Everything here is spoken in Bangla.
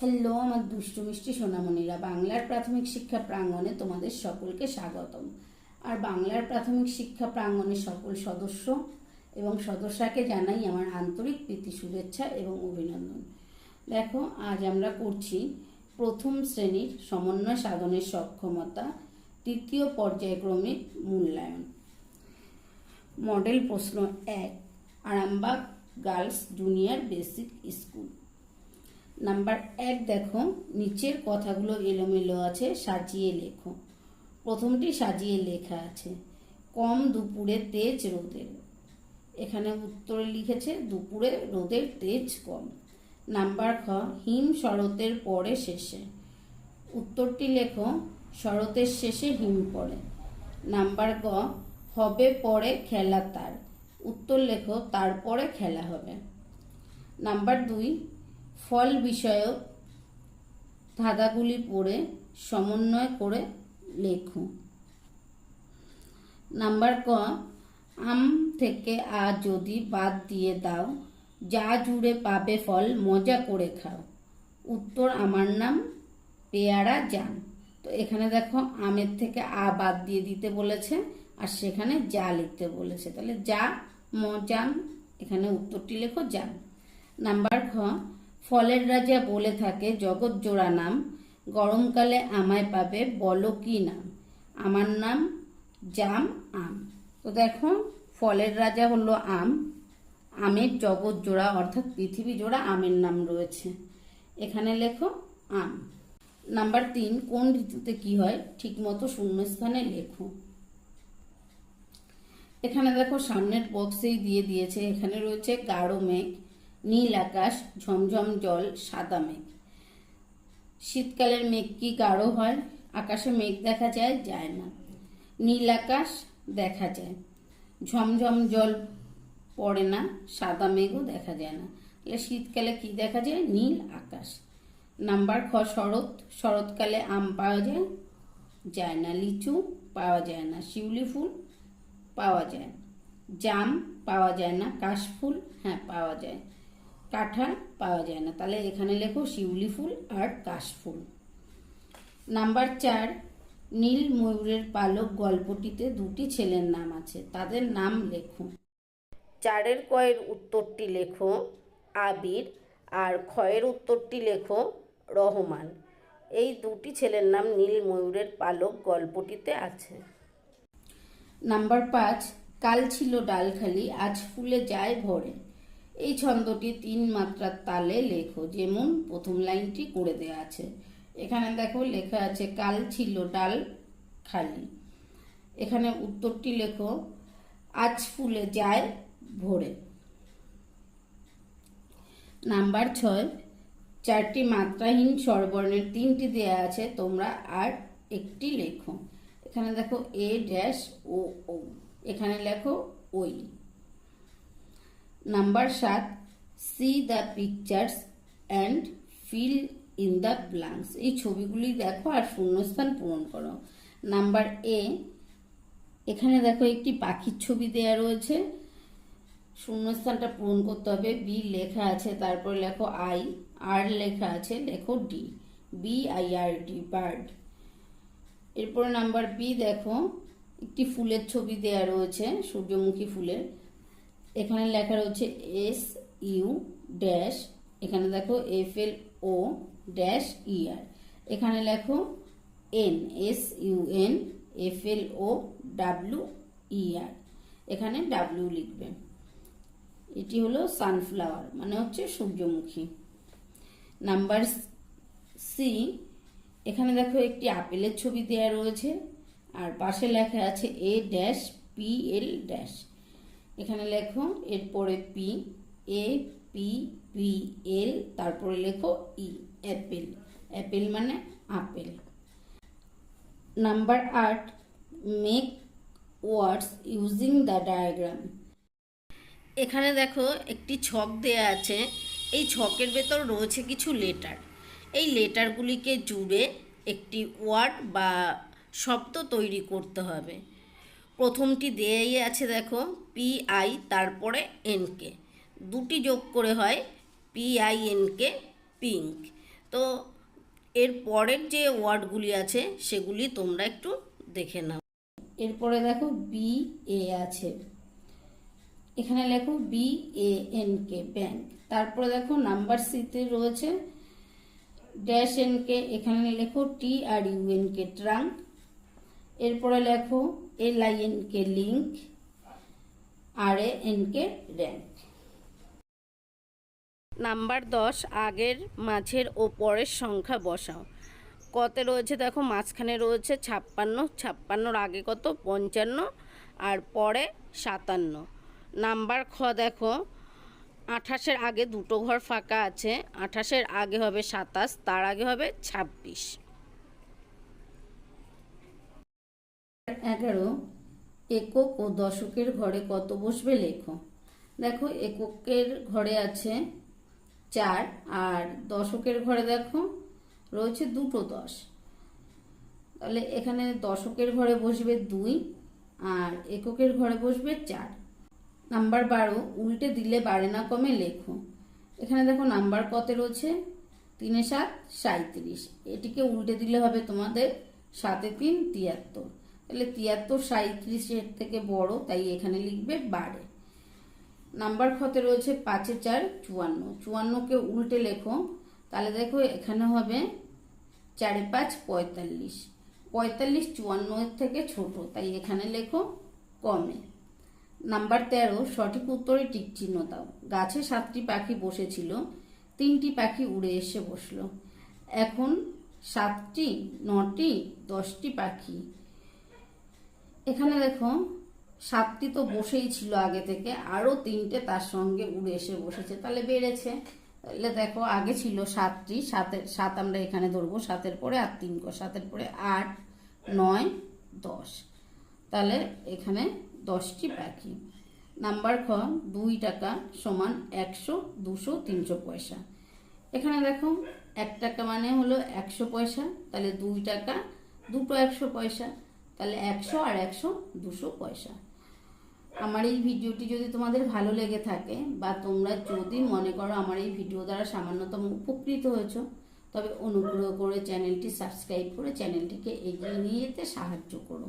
হ্যালো, আমার দুষ্টু মিষ্টি সোনামণিরা। বাংলার প্রাথমিক শিক্ষা প্রাঙ্গণে তোমাদের সকলকে স্বাগতম। আর বাংলার প্রাথমিক শিক্ষা প্রাঙ্গণের সকল সদস্য এবং সদস্যাকে জানাই আমার আন্তরিক প্রীতি, শুভেচ্ছা এবং অভিনন্দন। দেখো, আজ আমরা করছি প্রথম শ্রেণির সমন্বয় সাধনের সক্ষমতা, তৃতীয় পর্যায়ক্রমিক মূল্যায়ন। মডেল প্রশ্ন এক, Arambagh girls junior basic school. Number এক দেখো, নিচের কথাগুলো এলোমেলো আছে, সাজিয়ে লেখো। প্রথমটি সাজিয়ে লেখা আছে, কম দুপুরে তেজ রোদের। এখানে উত্তরে লিখেছে, দুপুরে রোদের তেজ কম। নাম্বার খ, হিম শরতের পরে শেষে। উত্তরটি লেখো, শরতের শেষে হিম পড়ে। নাম্বার গ, হবে পরে খেলা তার। উত্তর লেখো, তারপরে খেলা হবে। নাম্বার দুই ফল বিষয়ক ধাঁধাগুলি পড়ে সমন্বয় করে লেখো। নাম্বার ক, আম থেকে আ যদি বাদ দিয়ে দাও, যা জুড়ে পাবে ফল মজা করে খাও। উত্তর আমার নাম পেয়ারা জান। তো এখানে দেখো, আমের থেকে আ বাদ দিয়ে দিতে বলেছে আর সেখানে যা লিখতে বলেছে। তাহলে যা মজান এখানে উত্তরটি লেখো, জান। নাম্বার খ ফলের রাজা বলে থাকে, জগৎ জোড়া নাম, গরমকালে আমায় পাবে, বলো কি নাম? আমার নাম জাম আম। তো দেখো, ফলের রাজা হলো আম। আমের জগৎ জোড়া, অর্থাৎ পৃথিবী জোড়া আমের নাম রয়েছে। এখানে লেখো, আম। নাম্বার তিন, কোন ঋতুতে কি হয়? ঠিকমতো শূন্যস্থানে লেখো। এখানে দেখো, সামনের বক্সেই দিয়ে দিয়েছে, এখানে রয়েছে গাঢ় মেঘ। নীল আকাশ, ঝমঝম জল, সাদা মেঘ। শীতকালের মেঘ কি গাঢ় হয়? আকাশে মেঘ দেখা যায়? যায় না। নীল আকাশ দেখা যায়। ঝমঝম জল পড়ে না, সাদা মেঘও দেখা যায় না। তাহলে শীতকালে কি দেখা যায়? নীল আকাশ। নাম্বার খ, শরৎ। শরৎকালে আম পাওয়া যায়? যায় না। লিচু পাওয়া যায় না। শিউলি ফুল পাওয়া যায়। জাম পাওয়া যায় না। কাশফুল হ্যাঁ পাওয়া যায়। কাঁঠাল পাওয়া যায় না। তাহলে এখানে লেখো শিউলি ফুল আর কাশফুল নাম্বার চার নীল ময়ূরের পালক গল্পটিতে দুটি ছেলের নাম আছে। তাদের নাম লেখো। চারের কয়ের উত্তরটি লেখো আবির আর ক্ষয়ের উত্তরটি লেখো রহমান। এই দুটি ছেলের নাম নীল ময়ূরের পালক গল্পটিতে আছে। নাম্বার পাঁচ কাল ছিল ডালখালি আজ ফুলে যায় ভরে। এই ছন্দটি তিন মাত্রার তালে লেখো, যেমন প্রথম লাইনটি করে দেওয়া আছে। এখানে দেখো লেখা আছে, কাল ছিল ডাল খালি। এখানে উত্তরটি লেখো, আজ ফুলে যায় ভোরে। নাম্বার ছয়, চারটি মাত্রাহীন স্বরবর্ণের তিনটি দেয়া আছে, তোমরা আর একটি লেখো। এখানে দেখো, এ ড্যাশ ও ও এখানে লেখো ওই নাম্বার সাত see the pictures and fill in the blanks এই ছবিগুলি দেখো আর শূন্যস্থান পূরণ করো। নাম্বার এ এখানে দেখো একটি পাখির ছবি দেয়া রয়েছে। শূন্যস্থানটা পূরণ করতে হবে। বি লেখা আছে, তারপর লেখো আই আর লেখা আছে, লেখো D B I R D bird এরপরে নাম্বার বি দেখো, একটি ফুলের ছবি দেয়া রয়েছে, সূর্যমুখী ফুলের। এখানে লেখা রয়েছে এস ইউ ড্যাশ এখানে দেখো F L O dash E R এখানে লেখো N S U N F L O W E R এখানে ডাব্লিউ লিখবে। এটি হলো সানফ্লাওয়ার মানে হচ্ছে সূর্যমুখী। নাম্বার সি এখানে দেখো একটি আপেলের ছবি দেওয়া রয়েছে। আর পাশে লেখা আছে A dash P L dash এখানে লেখো, এরপরে P A P P L তারপরে লেখো ই অ্যাপেল অ্যাপেল মানে আপেল। নাম্বার আট make words using the diagram এখানে দেখো, একটি ছক দেয়া আছে। এই ছকের ভেতর রয়েছে কিছু লেটার এই লেটারগুলিকে জুড়ে একটি ওয়ার্ড বা শব্দ তৈরি করতে হবে। প্রথমটি দেয়াই আছে, দেখো। পি আই তারপরে এনকে দুটি যোগ করে হয় পি আই এনকে পিঙ্ক তো এর পরের যে ওয়ার্ডগুলি আছে, সেগুলি তোমরা একটু দেখে নাও। এরপরে দেখো বি এ আছে। এখানে লেখো B A N K bank তারপরে দেখো নাম্বার সিতে রয়েছে ড্যাশ এন কে এখানে লেখো T R U N K trunk এরপরে লেখো L I N K link R A N K rank number দশ আগের মাঝের ও পরের সংখ্যা বসাও। কতে রয়েছে দেখো মাঝখানে রয়েছে ছাপ্পান্ন ছাপ্পান্নর আগে কত? পঞ্চান্ন আর পরে সাতান্ন। নাম্বার খ দেখো আঠাশের আগে দুটো ঘর ফাঁকা আছে আঠাশের আগে হবে সাতাশ তার আগে হবে ছাব্বিশ। এগারো একক ও দশকের ঘরে কত বসবে লেখো দেখো, এককের ঘরে আছে চার আর দশকের ঘরে দেখো, রয়েছে দুটো দশ। তাহলে এখানে দশকের ঘরে বসবে দুই আর এককের ঘরে বসবে চার। নাম্বার বারো, উল্টে দিলে বাড়ে না কমে লেখো। এখানে দেখো নাম্বার কত রয়েছে তিনে সাত সাঁত্রিশ এটিকে উল্টে দিলে হবে তোমাদের সাতে তিন, তিয়াত্তর। তাহলে তিয়াত্তর সাঁত্রিশের থেকে বড়, তাই এখানে লিখবে বারে। নাম্বার খতে রয়েছে পাঁচে চার, চুয়ান্ন। চুয়ান্নকে উল্টে লেখো, তাহলে দেখো এখানে হবে চারে পাঁচ, পঁয়তাল্লিশ। পঁয়তাল্লিশ চুয়ান্নের থেকে ছোট, তাই এখানে লেখো কমে। নাম্বার তেরো, সঠিক উত্তরে টিক চিহ্ন দাও। গাছে সাতটি পাখি বসেছিল, তিনটি পাখি উড়ে এসে বসল। এখন সাতটি, নটি, দশটি পাখি এখানে দেখো সাতটি তো বসেই ছিল আগে থেকে আরও তিনটে তার সঙ্গে উড়ে এসে বসেছে, তাহলে বেড়েছে। তাহলে দেখো, আগে ছিল সাতটি, সাতের, সাত আমরা এখানে ধরবো, সাতের পরে আর তিন সাতের পরে আট, নয়, দশ। তাহলে এখানে দশটি পাখি নাম্বার খ, দুই টাকা সমান একশো, দুশো, তিনশো পয়সা। এখানে দেখো, এক টাকা মানে হলো একশো পয়সা, তাহলে দুই টাকা, দুটো একশো পয়সা। তাহলে একশো আর একশো দুশো পয়সা। আমার এই ভিডিওটি যদি তোমাদের ভালো লেগে থাকে বা তোমরা যদি মনে করো আমার এই ভিডিও দ্বারা সামান্যতম উপকৃত হয়েছো, তবে অনুগ্রহ করে চ্যানেলটি সাবস্ক্রাইব করে চ্যানেলটিকে এগিয়ে নিয়ে যেতে সাহায্য করো।